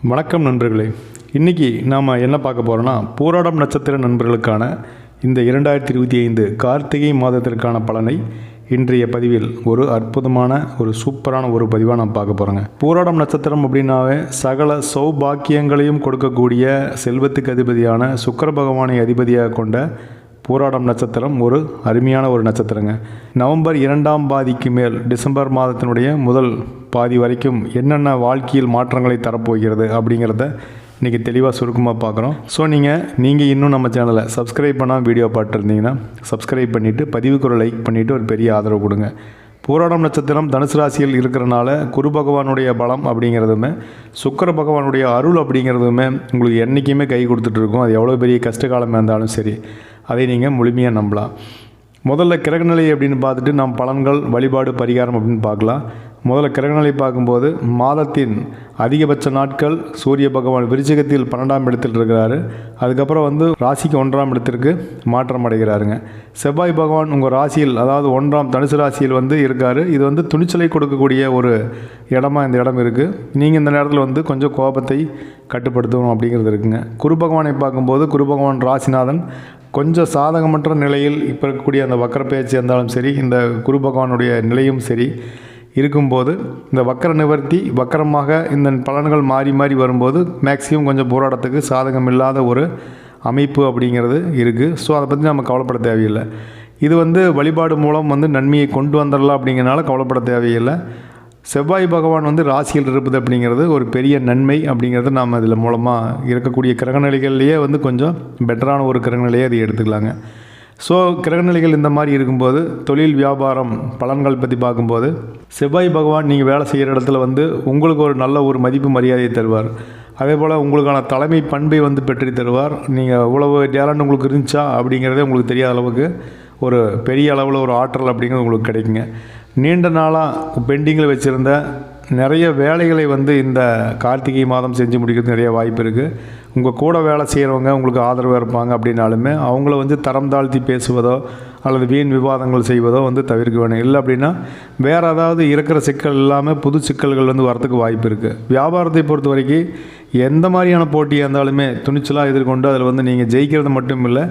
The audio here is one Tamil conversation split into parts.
வணக்கம் நண்பர்களே. இன்றைக்கி நாம் என்ன பார்க்க போகிறோன்னா பூராடம் நட்சத்திர நண்பர்களுக்கான இந்த இரண்டாயிரத்தி இருபத்தி ஐந்து கார்த்திகை மாதத்திற்கான பலனை இன்றைய பதிவில் ஒரு அற்புதமான ஒரு சூப்பரான ஒரு பதிவாக நாம் பார்க்க போகிறோங்க பூராடம் நட்சத்திரம் அப்படின்னாவே சகல சௌபாக்கியங்களையும் கொடுக்கக்கூடிய செல்வத்துக்கு அதிபதியான சுக்கர பகவானை அதிபதியாக கொண்ட போராடம் நட்சத்திரம் ஒரு அருமையான ஒரு நட்சத்திரங்க. நவம்பர் இரண்டாம் பாதிக்கு மேல் டிசம்பர் மாதத்தினுடைய முதல் பாதி வரைக்கும் என்னென்ன வாழ்க்கையில் மாற்றங்களை தரப்போகிறது அப்படிங்கிறத இன்றைக்கி தெளிவாக சுருக்கமாக பார்க்குறோம். ஸோ நீங்கள் நீங்கள் இன்னும் நம்ம சேனலை சப்ஸ்கிரைப் பண்ணால் வீடியோ பார்த்துருந்தீங்கன்னா சப்ஸ்கிரைப் பண்ணிவிட்டு பதிவுக்குறை லைக் பண்ணிவிட்டு ஒரு பெரிய ஆதரவு கொடுங்க. போராடம் நட்சத்திரம் தனுசு ராசியில் இருக்கிறனால குரு பகவானுடைய பலம் அப்படிங்கிறதுமே சுக்கர பகவானுடைய அருள் அப்படிங்கிறதுமே உங்களுக்கு என்றைக்குமே கை கொடுத்துட்ருக்கும் அது எவ்வளோ பெரிய கஷ்ட காலமாக இருந்தாலும் சரி. அதை நீங்கள் முழுமையாக நம்பலாம். முதல்ல கிரகநிலை அப்படின்னு பார்த்துட்டு நாம் பலன்கள் வழிபாடு பரிகாரம் அப்படின்னு பார்க்கலாம். முதல்ல கிரகநிலை பார்க்கும்போது மாதத்தின் அதிகபட்ச நாட்கள் சூரிய பகவான் விருச்சிகத்தில் பன்னெண்டாம் இடத்தில் இருக்கிறாரு. அதுக்கப்புறம் வந்து ராசிக்கு ஒன்றாம் இடத்திற்கு மாற்றம் அடைகிறாருங்க. செவ்வாய் பகவான் உங்கள் ராசியில் அதாவது ஒன்றாம் தனுசு ராசியில் வந்து இருக்கார். இது வந்து துணிச்சலை கொடுக்கக்கூடிய ஒரு இடமா இந்த இடம் இருக்குது நீங்கள் இந்த நேரத்தில் வந்து கொஞ்சம் கோபத்தை கட்டுப்படுத்தணும் அப்படிங்கிறது இருக்குங்க. குரு பகவானை பார்க்கும்போது குரு பகவான் ராசிநாதன் கொஞ்சம் சாதகமற்ற நிலையில் இப்போ இருக்கக்கூடிய அந்த வக்கர பேச்சு இருந்தாலும் சரி இந்த குரு பகவானுடைய நிலையும் சரி இருக்கும்போது இந்த வக்கர நிவர்த்தி வக்கரமாக இந்த பலன்கள் மாறி மாறி வரும்போது மேக்ஸிமம் கொஞ்சம் போராட்டத்துக்கு சாதகம் இல்லாத ஒரு அமைப்பு அப்படிங்கிறது இருக்குது ஸோ அதை பற்றி நம்ம கவலைப்பட தேவையில்லை. இது வந்து வழிபாடு மூலம் வந்து நன்மையை கொண்டு வந்துடலாம் அப்படிங்கிறனால கவலைப்பட தேவையில்லை. செவ்வாய் பகவான் வந்து ராசியில் இருப்பது அப்படிங்கிறது ஒரு பெரிய நன்மை அப்படிங்கிறது நாம் இதில் மூலமாக இருக்கக்கூடிய கிரகநிலைகள்லேயே வந்து கொஞ்சம் பெட்டரான ஒரு கிரகநிலையை அதை எடுத்துக்கலாங்க. ஸோ கிரகநிலைகள் இந்த மாதிரி இருக்கும்போது தொழில் வியாபாரம் பலன்கள் பற்றி பார்க்கும்போது செவ்வாய் பகவான் நீங்கள் வேலை செய்கிற இடத்துல வந்து உங்களுக்கு ஒரு நல்ல ஒரு மதிப்பு மரியாதையை தருவார். அதே போல் உங்களுக்கான தலைமை பண்பை வந்து பெற்று தருவார். நீங்கள் இவ்வளவு டேலண்ட் உங்களுக்கு இருந்துச்சா அப்படிங்கிறதே உங்களுக்கு தெரியாத அளவுக்கு ஒரு பெரிய அளவில் ஒரு ஆற்றல் அப்படிங்கிறது உங்களுக்கு கிடைக்குங்க. நீண்ட நாளாக பெண்டிங்கில் வச்சுருந்த நிறைய வேலைகளை வந்து இந்த கார்த்திகை மாதம் செஞ்சு முடிக்கிறது நிறைய வாய்ப்பு இருக்குது உங்கள் கூட வேலை செய்கிறவங்க உங்களுக்கு ஆதரவாக இருப்பாங்க அப்படின்னாலுமே அவங்கள வந்து தரம் தாழ்த்தி பேசுவதோ அல்லது வீண் விவாதங்கள் செய்வதோ வந்து தவிர்க்க வேணும். இல்லை அப்படின்னா வேறு ஏதாவது இருக்கிற சிக்கல் இல்லாமல் புது சிக்கல்கள் வந்து வரத்துக்கு வாய்ப்பு இருக்குது வியாபாரத்தை பொறுத்த வரைக்கும் எந்த மாதிரியான போட்டியாக இருந்தாலுமே துணிச்சலாக எதிர்கொண்டு அதில் வந்து நீங்கள் ஜெயிக்கிறது மட்டும் இல்லை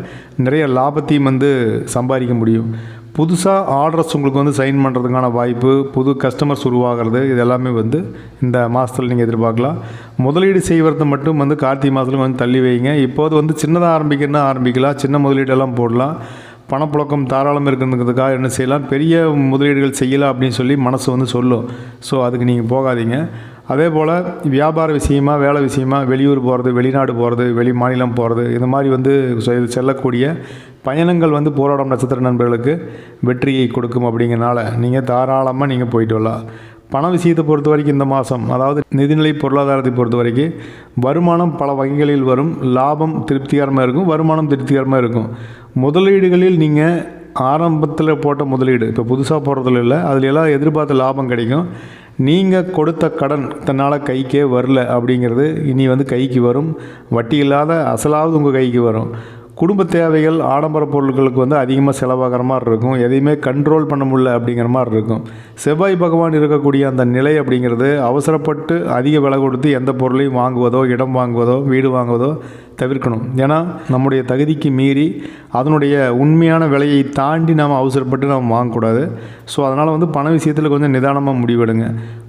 நிறைய லாபத்தையும் வந்து சம்பாதிக்க முடியும். புதுசாக ஆர்டர்ஸ் உங்களுக்கு வந்து சைன் பண்ணுறதுக்கான வாய்ப்பு புது கஸ்டமர்ஸ் உருவாகிறது இது எல்லாமே வந்து இந்த மாதத்தில் நீங்கள் எதிர்பார்க்கலாம். முதலீடு செய்வது மட்டும் வந்து கார்த்திகை மாதத்தில் கொஞ்சம் தள்ளி வைங்க. இப்போது வந்து சின்னதாக ஆரம்பிக்கணும்னா ஆரம்பிக்கலாம். சின்ன முதலீடெல்லாம் போடலாம். பணப்புழக்கம் தாராளம் இருக்கிறதுக்காக என்ன செய்யலாம்? பெரிய முதலீடுகள் செய்யலாம் அப்படின்னு சொல்லி மனசு வந்து சொல்லும். ஸோ அதுக்கு நீங்கள் போகாதீங்க. அதே போல் வியாபார விஷயமா வேலை விஷயமா வெளியூர் போகிறது வெளிநாடு போகிறது வெளி மாநிலம் போகிறது இந்த மாதிரி வந்து செல்லக்கூடிய பயணங்கள் வந்து போராடும் நட்சத்திர நண்பர்களுக்கு வெற்றியை கொடுக்கும் அப்படிங்கிறனால நீங்கள் தாராளமாக நீங்கள் போயிட்டு வரலாம். பண விஷயத்தை பொறுத்த வரைக்கும் இந்த மாதம் அதாவது நிதிநிலை பொருளாதாரத்தை பொறுத்த வரைக்கும் வருமானம் பல வகைகளில் வரும். லாபம் திருப்திகரமாக இருக்கும் வருமானம் திருப்திகரமாக இருக்கும். முதலீடுகளில் நீங்கள் ஆரம்பத்தில் போட்ட முதலீடு இப்போ புதுசாக போடுறதுல இல்லை அதுல எல்லாம் எதிர்பார்த்த லாபம் கிடைக்கும். நீங்கள் கொடுத்த கடன் தன்னால் கைக்கே வரல அப்படிங்கிறது இனி வந்து கைக்கு வரும். வட்டி இல்லாத அசலாவது உங்கள் கைக்கு வரும். குடும்ப தேவைகள் ஆடம்பர பொருட்களுக்கு வந்து அதிகமாக செலவாகிற மாதிரி இருக்கும். எதையுமே கண்ட்ரோல் பண்ண முடியல அப்படிங்கிற மாதிரி இருக்கும். செவ்வாய் பகவான் இருக்கக்கூடிய அந்த நிலை அப்படிங்கிறது அவசரப்பட்டு அதிக விலை கொடுத்து எந்த பொருளையும் வாங்குவதோ இடம் வாங்குவதோ வீடு வாங்குவதோ தவிர்க்கணும். ஏன்னா நம்முடைய தகுதிக்கு மீறி அதனுடைய உண்மையான விலையை தாண்டி நாம் அவசரப்பட்டு நாம் வாங்கக்கூடாது. ஸோ அதனால் வந்து பண விஷயத்தில் கொஞ்சம் நிதானமாக முடிவெடுங்க.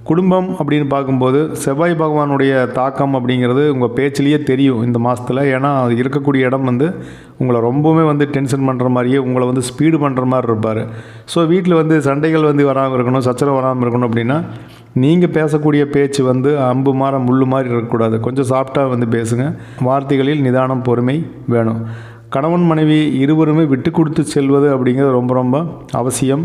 குடும்பம் அப்படின்னு பார்க்கும்போது செவ்வாய் பகவானுடைய தாக்கம் அப்படிங்கிறது உங்கள் பேச்சிலேயே தெரியும் இந்த மாதத்தில் ஏன்னா அது இருக்கக்கூடிய இடம் வந்து உங்களை ரொம்பவுமே வந்து டென்ஷன் பண்ணுற மாதிரியே உங்களை வந்து ஸ்பீடு பண்ணுற மாதிரி இருப்பார். ஸோ வீட்டில் வந்து சண்டைகள் வந்து வராமல் இருக்கணும் சச்சரவு வராமல் இருக்கணும் அப்படின்னா நீங்கள் பேசக்கூடிய பேச்சு வந்து அம்பு மாற முள்ளு மாதிரி இருக்கக்கூடாது. கொஞ்சம் சாஃப்டாக வந்து பேசுங்க. வார்த்தைகளில் நிதானம் பொறுமை வேணும். கணவன் மனைவி இருவருமே விட்டு கொடுத்து செல்வது அப்படிங்கிறது ரொம்ப ரொம்ப அவசியம்.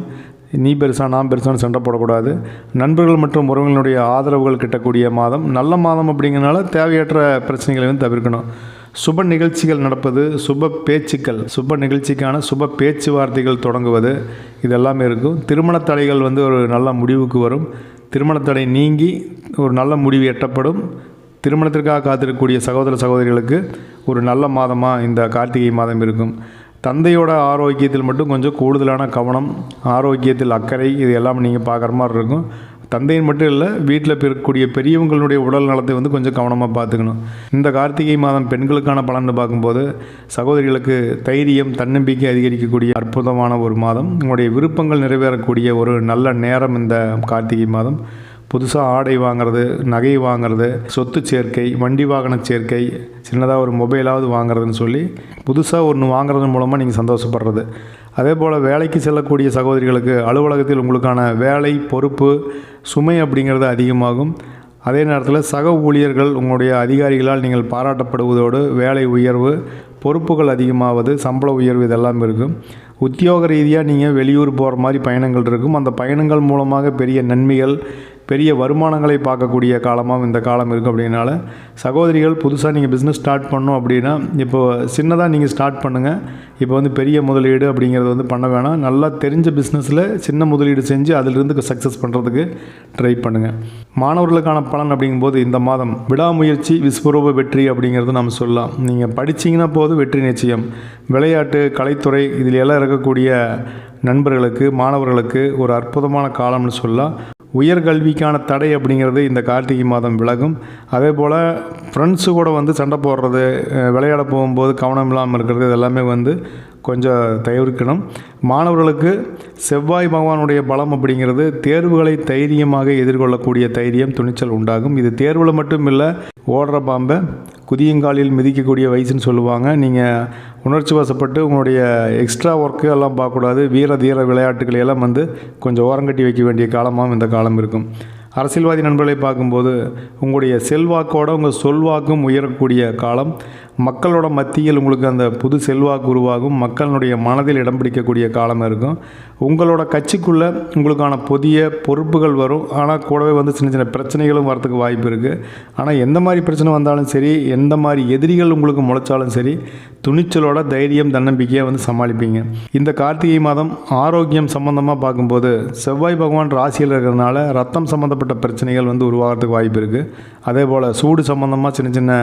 நீ பெருசா நான் பெருசான்னு சண்டை போடக்கூடாது. நண்பர்கள் மற்றும் உறவுகளுடைய ஆதரவுகள் கிட்டக்கூடிய மாதம். நல்ல மாதம் அப்படிங்கிறனால தேவையற்ற பிரச்சனைகளை வந்து தவிர்க்கணும். சுப நிகழ்ச்சிகள் நடப்பது சுப பேச்சுக்கள் சுப நிகழ்ச்சிக்கான சுப பேச்சுவார்த்தைகள் தொடங்குவது இதெல்லாமே இருக்கும். திருமண தடைகள் வந்து ஒரு நல்ல முடிவுக்கு வரும். திருமண தடை நீங்கி ஒரு நல்ல முடிவு எட்டப்படும். திருமணத்திற்காக காத்திருக்கக்கூடிய சகோதர சகோதரிகளுக்கு ஒரு நல்ல மாதமாக இந்த கார்த்திகை மாதம் இருக்கும். தந்தையோட ஆரோக்கியத்தில் மட்டும் கொஞ்சம் கூடுதலான கவனம் ஆரோக்கியத்தில் அக்கறை இது எல்லாம் நீங்கள் பார்க்குற மாதிரி இருக்கும். தந்தையின் மட்டும் இல்லை வீட்டில் இருக்கக்கூடிய பெரியவங்களுடைய உடல் நலத்தை வந்து கொஞ்சம் கவனமாக பார்த்துக்கணும். இந்த கார்த்திகை மாதம் பெண்களுக்கான பலன் பார்க்கும்போது சகோதரிகளுக்கு தைரியம் தன்னம்பிக்கை அதிகரிக்கக்கூடிய அற்புதமான ஒரு மாதம். உங்களுடைய விருப்பங்கள் நிறைவேறக்கூடிய ஒரு நல்ல நேரம் இந்த கார்த்திகை மாதம். புதுசாக ஆடை வாங்குறது நகை வாங்குறது சொத்து சேர்க்கை வண்டி வாகன சேர்க்கை சின்னதாக ஒரு மொபைலாவது வாங்குறதுன்னு சொல்லி புதுசாக ஒன்று வாங்குறது மூலமாக நீங்கள் சந்தோஷப்படுறது. அதே போல் வேலைக்கு செல்லக்கூடிய சகோதரிகளுக்கு அலுவலகத்தில் உங்களுக்கான வேலை பொறுப்பு சுமை அப்படிங்கிறது அதிகமாகும். அதே நேரத்தில் சக ஊழியர்கள் உங்களுடைய அதிகாரிகளால் நீங்கள் பாராட்டப்படுவதோடு வேலை உயர்வு பொறுப்புகள் அதிகமாவது சம்பள உயர்வு இதெல்லாம் இருக்கும். உத்தியோக ரீதியாக நீங்கள் வெளியூர் போகிற மாதிரி பயணங்கள் இருக்கும். அந்த பயணங்கள் மூலமாக பெரிய நன்மைகள் பெரிய வருமானங்களை பார்க்கக்கூடிய காலமாக இந்த காலம் இருக்குது அப்படின்னால சகோதரிகள் புதுசாக நீங்கள் பிஸ்னஸ் ஸ்டார்ட் பண்ணோம் அப்படின்னா இப்போ சின்னதாக நீங்கள் ஸ்டார்ட் பண்ணுங்கள் இப்போ வந்து பெரிய முதலீடு அப்படிங்கிறது வந்து பண்ண வேணாம். நல்லா தெரிஞ்ச பிஸ்னஸில் சின்ன முதலீடு செஞ்சு அதிலிருந்து சக்ஸஸ் பண்ணுறதுக்கு ட்ரை பண்ணுங்கள் மாணவர்களுக்கான பலன் அப்படிங்கும்போது இந்த மாதம் விடாமுயற்சி விஸ்வரூப வெற்றி அப்படிங்கிறது நம்ம சொல்லலாம். நீங்கள் படிச்சிங்கன்னா போது வெற்றி நிச்சயம். விளையாட்டு கலைத்துறை இதில் எல்லாம் இருக்கக்கூடிய நண்பர்களுக்கு மாணவர்களுக்கு ஒரு அற்புதமான காலம்னு சொல்லலாம். உயர்கல்விக்கான தடை அப்படிங்கிறது இந்த கார்த்திகை மாதம் விலகும். அதே போல் ஃப்ரெண்ட்ஸு கூட வந்து சண்டை போடுறது விளையாட போகும்போது கவனம் இல்லாமல் இருக்கிறது இதெல்லாமே வந்து கொஞ்சம் தவிர்க்கணும் மாணவர்களுக்கு செவ்வாய் பகவானுடைய பலம் அப்படிங்கிறது தேர்வுகளை தைரியமாக எதிர்கொள்ளக்கூடிய தைரியம் துணிச்சல் உண்டாகும். இது தேர்வில் மட்டும் இல்லை ஓடுற பாம்பை குதியங்காலில் மிதிக்கக்கூடிய வயசுன்னு சொல்லுவாங்க. நீங்கள் உணர்ச்சி வசப்பட்டு உங்களுடைய எக்ஸ்ட்ரா ஒர்க்கு எல்லாம் பார்க்கக்கூடாது. வீர தீர விளையாட்டுகளை எல்லாம் வந்து கொஞ்சம் ஓரங்கட்டி வைக்க வேண்டிய காலமாகவும் இந்த காலம் இருக்கும். அரசியல்வாதி நண்பர்களை பார்க்கும்போது உங்களுடைய செல்வாக்கோட உங்கள் சொல்வாக்கும் உயரக்கூடிய காலம். மக்களோட மத்தியில் உங்களுக்கு அந்த புது செல்வாக்கு உருவாகும். மக்களுடைய மனதில் இடம் பிடிக்கக்கூடிய காலம் இருக்கும். உங்களோட கட்சிக்குள்ளே உங்களுக்கான புதிய பொறுப்புகள் வரும். ஆனால் கூடவே வந்து சின்ன சின்ன பிரச்சனைகளும் வரத்துக்கு வாய்ப்பு இருக்குது ஆனால் எந்த மாதிரி பிரச்சனை வந்தாலும் சரி எந்த மாதிரி எதிரிகள் உங்களுக்கு முளைச்சாலும் சரி துணிச்சலோட தைரியம் தன்னம்பிக்கையாக வந்து சமாளிப்பீங்க. இந்த கார்த்திகை மாதம் ஆரோக்கியம் சம்மந்தமாக பார்க்கும்போது செவ்வாய் பகவான் ராசியில் இருக்கிறதுனால ரத்தம் சம்மந்தப்பட்ட பிரச்சனைகள் வந்து உருவாகிறதுக்கு வாய்ப்பு இருக்குது அதே போல் சூடு சம்மந்தமாக சின்ன சின்ன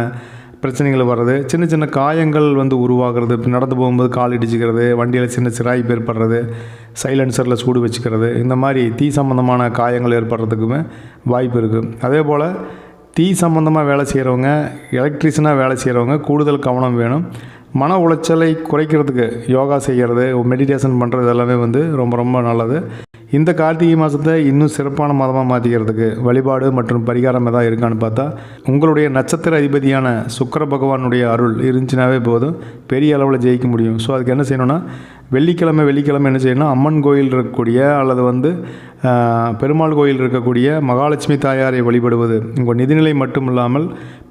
பிரச்சனைகள் வர்றது சின்ன சின்ன காயங்கள் வந்து உருவாகிறது இப்போ நடந்து போகும்போது கால் இடிச்சுக்கிறது வண்டியில் சின்ன சிராய்ப்பு ஏற்படுறது சைலன்சரில் சூடு வச்சுக்கிறது இந்த மாதிரி தீ சம்மந்தமான காயங்கள் ஏற்படுறதுக்குமே வாய்ப்பு இருக்குது அதே போல் தீ சம்மந்தமாக வேலை செய்கிறவங்க எலக்ட்ரிஷனாக வேலை செய்கிறவங்க கூடுதல் கவனம் வேணும். மன உளைச்சலை குறைக்கிறதுக்கு யோகா செய்கிறது மெடிடேஷன் பண்ணுறது எல்லாமே வந்து ரொம்ப ரொம்ப நல்லது. இந்த கார்த்திகை மாதத்தை இன்னும் சிறப்பான மாதமாக மாற்றிக்கிறதுக்கு வழிபாடு மற்றும் பரிகாரம் எதாவது இருக்கான்னு பார்த்தா உங்களுடைய நட்சத்திர அதிபதியான சுக்கர பகவானுடைய அருள் இருந்துச்சுனாவே போதும். பெரிய அளவில் ஜெயிக்க முடியும். ஸோ அதுக்கு என்ன செய்யணும்னா வெள்ளிக்கிழமை வெள்ளிக்கிழமை என்ன செய்யணும் அம்மன் கோயில் இருக்கக்கூடிய அல்லது வந்து பெருமாள் கோயில் இருக்கக்கூடிய மகாலட்சுமி தாயாரை வழிபடுவது. உங்கள் நிதிநிலை மட்டும் இல்லாமல்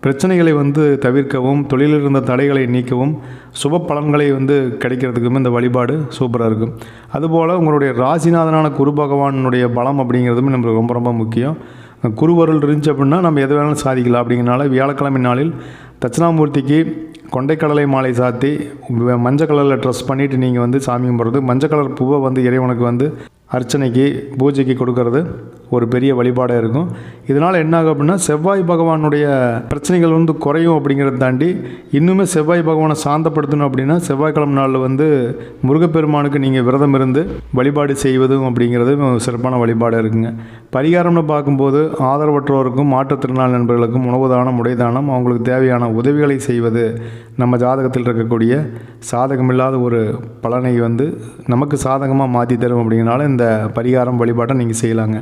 பிரச்சனைகளை வந்து தவிர்க்கவும் தொழிலில் இருந்த தடைகளை நீக்கவும் சுப பலன்களை வந்து கிடைக்கிறதுக்குமே இந்த வழிபாடு சூப்பராக இருக்கும். அதுபோல் உங்களுடைய ராசிநாதனான குரு பகவானுடைய பலம் அப்படிங்கிறதும் நம்மளுக்கு ரொம்ப ரொம்ப முக்கியம். குருவருள் இருந்துச்சு அப்படின்னா நம்ம எது வேணாலும் சாதிக்கலாம். அப்படிங்கிறனால வியாழக்கிழமை நாளில் தட்சிணாமூர்த்திக்கு கொண்டைக்கடலை மாலை சாத்தி மஞ்சள் கலரில் ட்ரெஸ் பண்ணிவிட்டு நீங்கள் வந்து சாமி கும்பிட்றது மஞ்சள் கலர் பூவை வந்து இறைவனுக்கு வந்து அர்ச்சனைக்கு பூஜைக்கு கொடுக்கறது ஒரு பெரிய வழிபாடாக இருக்கும். இதனால் என்னாகும் அப்படின்னா செவ்வாய் பகவானுடைய பிரச்சனைகள் வந்து குறையும் அப்படிங்கிறத தாண்டி இன்னுமே செவ்வாய் பகவானை சாந்தப்படுத்தணும் அப்படின்னா செவ்வாய்க்கிழமை நாளில் வந்து முருகப்பெருமானுக்கு நீங்கள் விரதம் இருந்து வழிபாடு செய்வதும் அப்படிங்கிறது சிறப்பான வழிபாடாக இருக்குங்க. பரிகாரம்னு பார்க்கும்போது ஆதரவற்றோருக்கும் மாற்றுத்திறனாளி நண்பர்களுக்கும் உணவு தானம் உடை தானம் அவங்களுக்கு தேவையான உதவிகளை செய்வது நம்ம ஜாதகத்தில் இருக்கக்கூடிய சாதகமில்லாத ஒரு பலனை வந்து நமக்கு சாதகமாக மாற்றி தரும் அப்படிங்கிறனால இந்த பரிகாரம் வழிபாட்டை நீங்கள் செய்யலாங்க.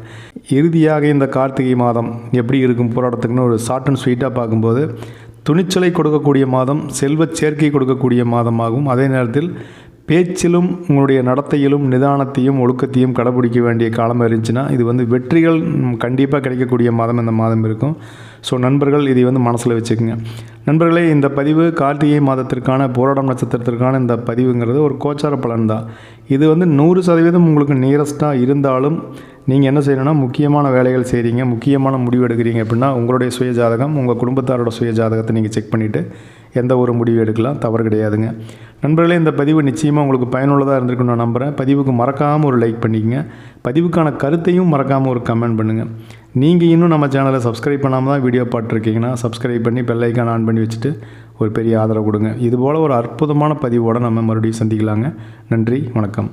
இறுதியாக இந்த கார்த்திகை மாதம் எப்படி இருக்கும் போராட்டத்துக்குன்னு ஒரு ஷார்ட் அண்ட் ஸ்வீட்டாக பார்க்கும்போது துணிச்சலை கொடுக்கக்கூடிய மாதம் செல்வச் சேர்க்கை கொடுக்கக்கூடிய மாதமாகும். அதே நேரத்தில் பேச்சிலும் உங்களுடைய நடத்தையிலும் நிதானத்தையும் ஒழுக்கத்தையும் கடைபிடிக்க வேண்டிய காலம் இருந்துச்சுன்னா இது வந்து வெற்றிகள் கண்டிப்பாக கிடைக்கக்கூடிய மாதம் இந்த மாதம் இருக்கும். ஸோ நண்பர்கள் இதை வந்து மனசில் வச்சுக்கோங்க. நண்பர்களே இந்த பதிவு கார்த்திகை மாதத்திற்கான போராடம் நட்சத்திரத்திற்கான இந்த பதிவுங்கிறது ஒரு கோச்சார பலன் தான் இது வந்து நூறு சதவீதம் உங்களுக்கு நியரஸ்ட்டாக இருந்தாலும் நீங்கள் என்ன செய்யணும்னா முக்கியமான வேலைகள் செய்கிறீங்க முக்கியமான முடிவு எடுக்கிறீங்க அப்படின்னா உங்களுடைய சுய ஜாதகம் உங்கள் குடும்பத்தாரோட சுய ஜாதகத்தை நீங்கள் செக் பண்ணிவிட்டு எந்த ஒரு முடிவு எடுக்கலாம் தவறு கிடையாதுங்க. நண்பர்களே இந்த பதிவு நிச்சயமாக உங்களுக்கு பயனுள்ளதாக இருந்திருக்குன்னு நான் நம்புகிறேன் பதிவுக்கு மறக்காமல் ஒரு லைக் பண்ணிக்கங்க. பதிவுக்கான கருத்தையும் மறக்காமல் ஒரு கமெண்ட் பண்ணுங்கள் நீங்கள் இன்னும் நம்ம சேனலை சப்ஸ்கிரைப் பண்ணாமல் தான் வீடியோ பார்த்துருக்கீங்கன்னா சப்ஸ்கிரைப் பண்ணி பெல்லைக்கான் ஆன் பண்ணி வச்சுட்டு ஒரு பெரிய ஆதரவு கொடுங்க. இதுபோல் ஒரு அற்புதமான பதிவோடு நம்ம மறுபடியும் சந்திக்கலாங்க. நன்றி வணக்கம்.